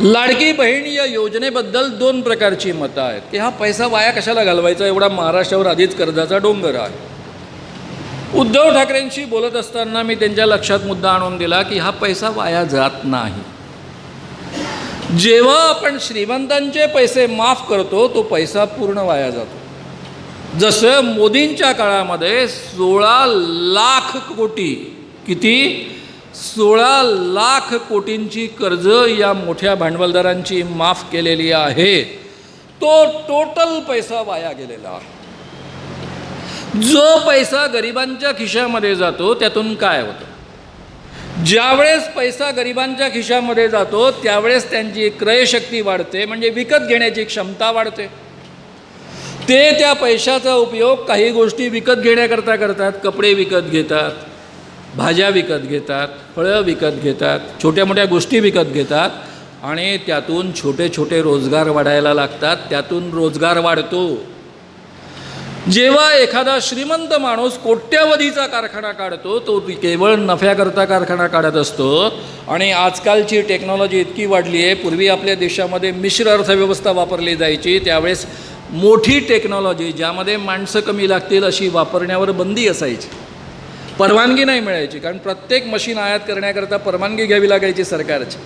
लाडकी बहीण या योजनेबद्दल दोन प्रकारची मतं आहेत. की हा पैसा वाया कशाला घालवायचा? एवढा महाराष्ट्रावर आधीच कर्जाचा डोंगर आहे. उद्धव ठाकरेंशी बोलत असताना मी त्यांच्या लक्षात मुद्दा आणून दिला की हा पैसा वाया जात नाही. जेव्हा आपण श्रीमंतांचे पैसे माफ करतो तो पैसा पूर्ण वाया जातो. जसं मोदींच्या काळामध्ये सोळा लाख कोटी किती? सोळा लाख कोटींची कर्ज या मोठ्या भांडवलदारांची माफ केलेली आहे. तो टोटल पैसा वाया गेलेला. आहे जो पैसा गरिबांच्या खिशामध्ये जातो त्यातून काय होतं? ज्यावेळेस पैसा गरिबांच्या खिशामध्ये जातो त्यावेळेस त्यांची क्रयशक्ती वाढते म्हणजे विकत घेण्याची क्षमता वाढते. ते त्या पैशाचा उपयोग काही गोष्टी विकत घेण्याकरता करतात कपडे विकत घेतात. भाज्या विकत घेतात फळं विकत घेतात छोट्या मोठ्या गोष्टी विकत घेतात आणि त्यातून छोटे छोटे रोजगार वाढायला लागतात त्यातून रोजगार वाढतो. जेव्हा एखादा श्रीमंत माणूस कोट्यावधीचा कारखाना काढतो तो केवळ नफ्याकरता कारखाना काढत असतो आणि आजकालची टेक्नॉलॉजी इतकी वाढली आहे पूर्वी आपल्या देशामध्ये मिश्र अर्थव्यवस्था वापरली जायची त्यावेळेस मोठी टेक्नॉलॉजी ज्यामध्ये माणसं कमी लागतील अशी वापरण्यावर बंदी असायची. परवानगी नाही मिळायची कारण प्रत्येक मशीन आयात करण्याकरता परवानगी घ्यावी लागायची सरकारची.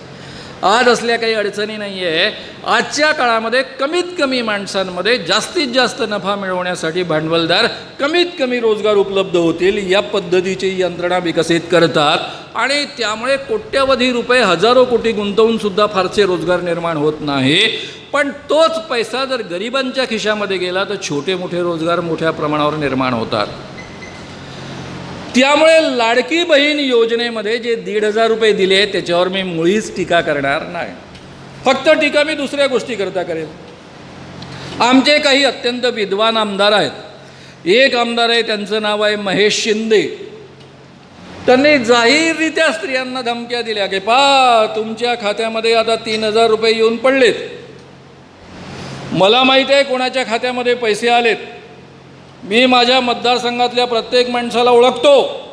आज असल्या काही अडचणी नाही आहे आजच्या काळामध्ये कमीत कमी माणसांमध्ये जास्तीत जास्त नफा मिळवण्यासाठी भांडवलदार कमीत कमी रोजगार उपलब्ध होतील या पद्धतीची यंत्रणा विकसित करतात आणि त्यामुळे कोट्यवधी रुपये हजारो कोटी गुंतवूनसुद्धा फारसे रोजगार निर्माण होत नाही. पण तोच पैसा जर गरिबांच्या खिशामध्ये गेला तर छोटे मोठे रोजगार मोठ्या प्रमाणावर निर्माण होतात. त्यामुळे लाडकी बहीण योजनेमध्ये जे दीड हजार रुपये दिले त्याच्यावर मी मुळीच टीका करणार नाही. फक्त टीका मी दुसऱ्या गोष्टी करता करेन आमचे काही अत्यंत विद्वान आमदार आहेत. एक आमदार आहे त्यांचं नाव आहे महेश शिंदे. त्यांनी जाहीररित्या स्त्रियांना धमक्या दिल्या की पा तुमच्या खात्यामध्ये आता तीन हजार रुपये येऊन पडलेत. मला माहीत आहे कोणाच्या खात्यामध्ये पैसे आलेत. मी माझ्या मतदारसंघातल्या प्रत्येक माणसाला ओळखतो.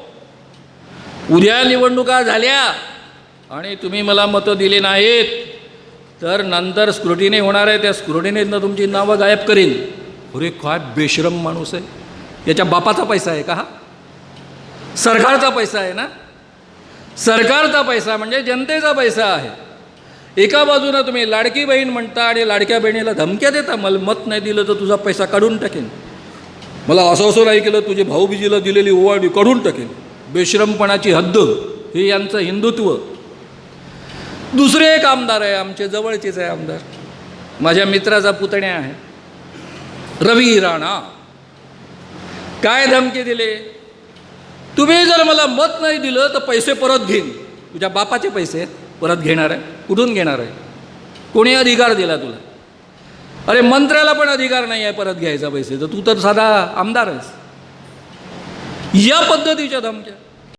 उद्या निवडणुका झाल्या आणि तुम्ही मला मतं दिली नाहीत तर नंतर स्क्रुटिनी होणार आहे. त्या स्क्रुटिनीतनं तुमची नावं गायब करीन. अरे काय बेशरम माणूस आहे. याच्या बापाचा पैसा आहे का हा? सरकारचा पैसा आहे ना? सरकारचा पैसा म्हणजे जनतेचा पैसा आहे. एका बाजूनं तुम्ही लाडकी बहीण म्हणता आणि लाडक्या बहिणीला धमक्या देता मला मत नाही दिलं तर तुझा पैसा काढून टाकेन. मला असं असं नाही केलं तुझे भाऊबीजीला दिलेली ओवाळी काढून टाकेल बेश्रमपणाची हद्द हे यांचं हिंदुत्व. दुसरे एक आमदार आहे आमचे जवळचेच आहे आमदार. माझ्या मित्राचा पुतण्या आहे. रवी राणा. काय धमकी दिले? तुम्ही जर मला मत नाही दिलं तर पैसे परत घेईन. तुझ्या बापाचे पैसे आहेत परत घेणार आहे. कुठून घेणार आहे? कोणी अधिकार दिला तुला? अरे मंत्र्याला पण अधिकार नाही आहे परत घ्यायचा पैसे तर तू तर साधा आमदार आहेस. या पद्धतीच्या धमक्या.